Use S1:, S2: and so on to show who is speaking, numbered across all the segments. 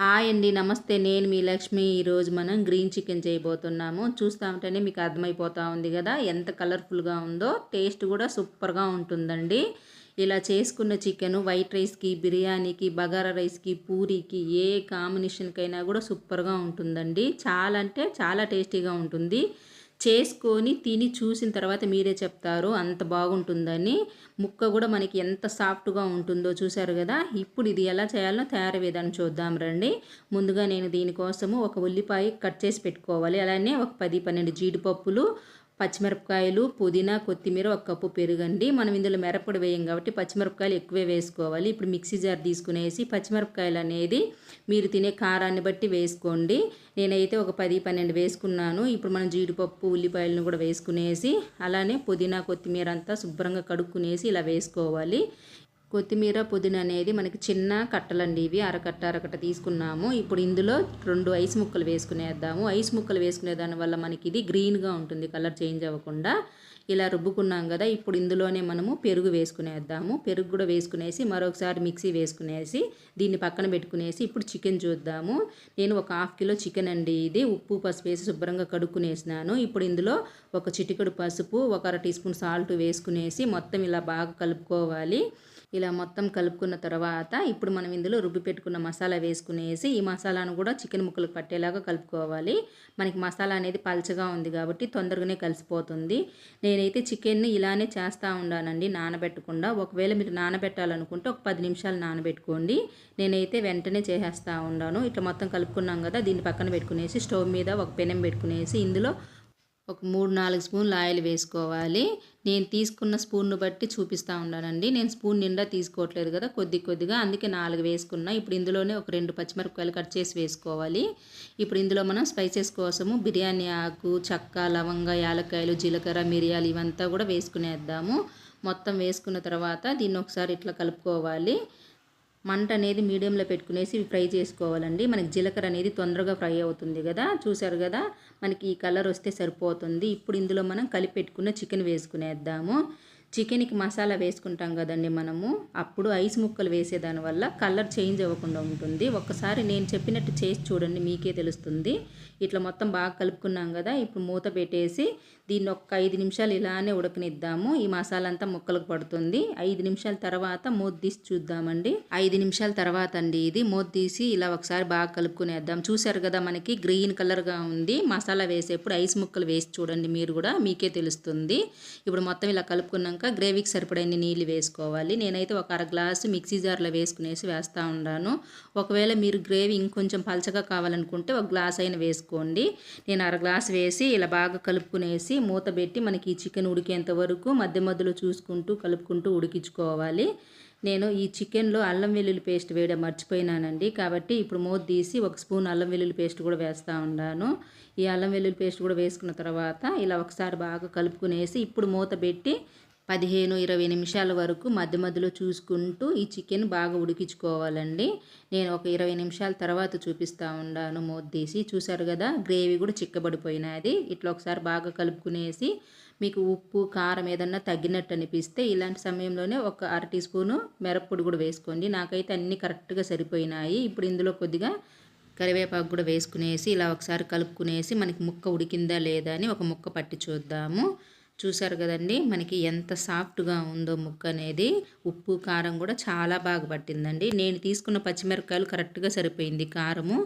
S1: Hi అండి నమస్తే. నేను మీ లక్ష్మి. ఈరోజు మనం గ్రీన్ చికెన్ చేయబోతున్నాము. చూస్తూ ఉంటేనే మీకు అర్థమైపోతూ ఉంది కదా ఎంత కలర్ఫుల్గా ఉందో. టేస్ట్ కూడా సూపర్గా ఉంటుందండి. ఇలా చేసుకున్న చికెన్ వైట్ రైస్కి బిర్యానీకి బగారా రైస్కి పూరీకి ఏ కాంబినేషన్కైనా కూడా సూపర్గా ఉంటుందండి. చాలా అంటే చాలా టేస్టీగా ఉంటుంది. చేసుకొని తిని చూసిన తర్వాత మీరే చెప్తారు అంత బాగుంటుందని. ముక్క కూడా మనకి ఎంత సాఫ్ట్గా ఉంటుందో చూసారు కదా? ఇప్పుడు ఇది ఎలా చేయాలో తయారు విధానం చూద్దాం రండి. ముందుగా నేను దీనికోసము ఒక ఉల్లిపాయ కట్ చేసి పెట్టుకోవాలి. అలానే ఒక పది పన్నెండు జీడిపప్పులు పచ్చిమిరపకాయలు పుదీనా కొత్తిమీర ఒక కప్పు పెరుగండి. మనం ఇందులో మిరపొడి వేయం కాబట్టి పచ్చిమిరపకాయలు ఎక్కువే వేసుకోవాలి. ఇప్పుడు మిక్సీ జార్ తీసుకునేసి పచ్చిమిరపకాయలు అనేది మీరు తినే కారాన్ని బట్టి వేసుకోండి. నేనైతే ఒక పది పన్నెండు వేసుకున్నాను. ఇప్పుడు మనం జీడిపప్పు ఉల్లిపాయలను కూడా వేసుకునేసి అలానే పుదీనా కొత్తిమీర అంతా శుభ్రంగా కడుక్కునేసి ఇలా వేసుకోవాలి. కొత్తిమీర పుదీనా అనేది మనకి చిన్న కట్టలండి ఇవి. అరకట్ట అరకట్ట తీసుకున్నాము. ఇప్పుడు ఇందులో రెండు ఐస్ ముక్కలు వేసుకునేద్దాము. ఐస్ ముక్కలు వేసుకునే దానివల్ల మనకి ఇది గ్రీన్గా ఉంటుంది. కలర్ చేంజ్ అవ్వకుండా ఇలా రుబ్బుకున్నాం కదా ఇప్పుడు ఇందులోనే మనము పెరుగు వేసుకునేద్దాము. పెరుగు కూడా వేసుకునేసి మరొకసారి మిక్సీ వేసుకునేసి దీన్ని పక్కన పెట్టుకునేసి ఇప్పుడు చికెన్ చూద్దాము. నేను ఒక హాఫ్ కిలో చికెన్ అండి ఇది. ఉప్పు పసుపు వేసి శుభ్రంగా కడుక్కునేసినాను. ఇప్పుడు ఇందులో ఒక చిటికడు పసుపు ఒక అర టీ స్పూన్ సాల్ట్ వేసుకునేసి మొత్తం ఇలా బాగా కలుపుకోవాలి. ఇలా మొత్తం కలుపుకున్న తర్వాత ఇప్పుడు మనం ఇందులో రుబ్బి పెట్టుకున్న మసాలా వేసుకునేసి ఈ మసాలాను కూడా చికెన్ ముక్కలకు పట్టేలాగా కలుపుకోవాలి. మనకి మసాలా అనేది పల్చగా ఉంది కాబట్టి తొందరగానే కలిసిపోతుంది. నేనైతే చికెన్ని ఇలానే చేస్తూ ఉండానండి నానబెట్టకుండా. ఒకవేళ మీరు నానబెట్టాలనుకుంటే ఒక పది నిమిషాలు నానబెట్టుకోండి. నేనైతే వెంటనే చేసేస్తూ ఉన్నాను ఇట్లా మొత్తం కలుపుకున్నాం కదా దీన్ని పక్కన పెట్టుకునేసి స్టవ్ మీద ఒక పెనం పెట్టుకునేసి ఇందులో ఒక మూడు నాలుగు స్పూన్లు ఆయిల్ వేసుకోవాలి. నేను తీసుకున్న స్పూన్ను బట్టి చూపిస్తూ ఉన్నానండి. నేను స్పూన్ నిండా తీసుకోవట్లేదు కదా కొద్ది కొద్దిగా. అందుకే నాలుగు వేసుకున్నా. ఇప్పుడు ఇందులోనే ఒక రెండు పచ్చిమిరపకాయలు కట్ చేసి వేసుకోవాలి. ఇప్పుడు ఇందులో మనం స్పైసెస్ కోసము బిర్యానీ ఆకు చక్క లవంగ యాలక్కాయలు జీలకర్ర మిరియాలు ఇవంతా కూడా వేసుకునేద్దాము. మొత్తం వేసుకున్న తర్వాత దీన్ని ఒకసారి ఇట్లా కలుపుకోవాలి. మంట అనేది మీడియంలో పెట్టుకునేసి ఫ్రై చేసుకోవాలండి. మనకి జీలకర్ర అనేది తొందరగా ఫ్రై అవుతుంది కదా. చూసారు కదా? మనకి ఈ కలర్ వస్తే సరిపోతుంది. ఇప్పుడు ఇందులో మనం కలిపి పెట్టుకున్న చికెన్ వేసుకునేద్దాము. చికెన్కి మసాలా వేసుకుంటాం కదండి మనము. అప్పుడు ఐస్ ముక్కలు వేసేదాని వల్ల కలర్ చేంజ్ అవ్వకుండా ఉంటుంది. ఒక్కసారి నేను చెప్పినట్టు చేసి చూడండి మీకే తెలుస్తుంది. ఇట్లా మొత్తం బాగా కలుపుకున్నాం కదా. ఇప్పుడు మూత పెట్టేసి దీన్ని ఒక ఐదు నిమిషాలు ఇలానే ఉడకనిద్దాము. ఈ మసాలా అంతా ముక్కలకు పడుతుంది. ఐదు నిమిషాల తర్వాత మూత తీసి చూద్దామండి. ఐదు నిమిషాల తర్వాత అండి ఇది. మూత తీసి ఇలా ఒకసారి బాగా కలుపుకునేద్దాం. చూసారు కదా మనకి గ్రీన్ కలర్గా ఉంది. మసాలా వేసేప్పుడు ఐస్ ముక్కలు వేసి చూడండి మీరు కూడా. మీకే తెలుస్తుంది. ఇప్పుడు మొత్తం ఇలా కలుపుకున్నాక గ్రేవీకి సరిపడని నీళ్ళు వేసుకోవాలి. నేనైతే ఒక అర గ్లాసు మిక్సీ జార్లో వేసుకునేసి వేస్తూ ఉన్నాను. ఒకవేళ మీరు గ్రేవీ ఇంకొంచెం పలచగా కావాలనుకుంటే ఒక గ్లాస్ అయినా వేసుకోండి. నేను అర గ్లాస్ వేసి ఇలా బాగా కలుపుకునేసి మూత పెట్టి మనకి ఈ చికెన్ ఉడికేంత వరకు మధ్య మధ్యలో చూసుకుంటూ కలుపుకుంటూ ఉడికించుకోవాలి. నేను ఈ చికెన్లో అల్లం వెల్లుల్లి పేస్ట్ వేయడం మర్చిపోయినానండి. కాబట్టి ఇప్పుడు మూత తీసి ఒక స్పూన్ అల్లం వెల్లుల్లి పేస్ట్ కూడా వేస్తూ ఉన్నాను. ఈ అల్లం వెల్లుల్లి పేస్ట్ కూడా వేసుకున్న తర్వాత ఇలా ఒకసారి బాగా కలుపుకునేసి ఇప్పుడు మూత పెట్టి పదిహేను ఇరవై నిమిషాల వరకు మధ్య మధ్యలో చూసుకుంటూ ఈ చికెన్ బాగా ఉడికించుకోవాలండి. నేను ఒక ఇరవై నిమిషాల తర్వాత చూపిస్తూ ఉండాను మూత చూసారు కదా గ్రేవీ కూడా చిక్కబడిపోయినది. ఇట్లా ఒకసారి బాగా కలుపుకునేసి మీకు ఉప్పు కారం ఏదన్నా తగ్గినట్టు అనిపిస్తే ఇలాంటి సమయంలోనే ఒక అర టీ స్పూను మిరప్పొడి కూడా వేసుకోండి. నాకైతే అన్నీ కరెక్ట్గా సరిపోయినాయి. ఇప్పుడు ఇందులో కొద్దిగా కరివేపాకు కూడా వేసుకునేసి ఇలా ఒకసారి కలుపుకునేసి మనకి ముక్క ఉడికిందా లేదా అని ఒక ముక్క పట్టి చూద్దాము. చూసారు కదండి మనకి ఎంత సాఫ్ట్గా ఉందో ముక్క అనేది. ఉప్పు కారం కూడా చాలా బాగా పట్టిందండి. నేను తీసుకున్న పచ్చిమిరపకాయలు కరెక్ట్గా సరిపోయింది కారము.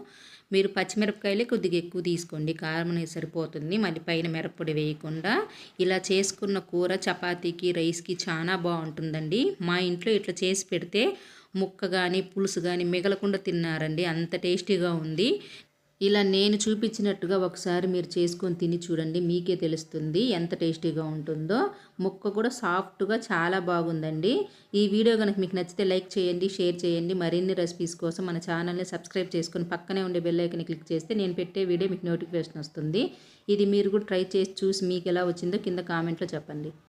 S1: మీరు పచ్చిమిరపకాయలే కొద్దిగా ఎక్కువ తీసుకోండి కారం అనేది సరిపోతుంది. మళ్ళీ పైన మిరప్పొడి వేయకుండా ఇలా చేసుకున్న కూర చపాతీకి రైస్కి చాలా బాగుంటుందండి. మా ఇంట్లో ఇట్లా చేసి పెడితే ముక్క కానీ పులుసు కానీ మిగలకుండా తిన్నారండి. అంత టేస్టీగా ఉంది. ఇలా నేను చూపించినట్టుగా ఒకసారి మీరు చేసుకొని తిని చూడండి మీకే తెలుస్తుంది ఎంత టేస్టీగా ఉంటుందో. ముక్క కూడా సాఫ్ట్గా చాలా బాగుందండి. ఈ వీడియో కనుక మీకు నచ్చితే లైక్ చేయండి షేర్ చేయండి. మరిన్ని రెసిపీస్ కోసం మన ఛానల్ని సబ్స్క్రైబ్ చేసుకొని పక్కనే ఉండే బెల్ ఐకన్ క్లిక్ చేస్తే నేను పెట్టే వీడియో మీకు నోటిఫికేషన్ వస్తుంది. ఇది మీరు కూడా ట్రై చేసి చూసి మీకు ఎలా వచ్చిందో కింద కామెంట్లో చెప్పండి.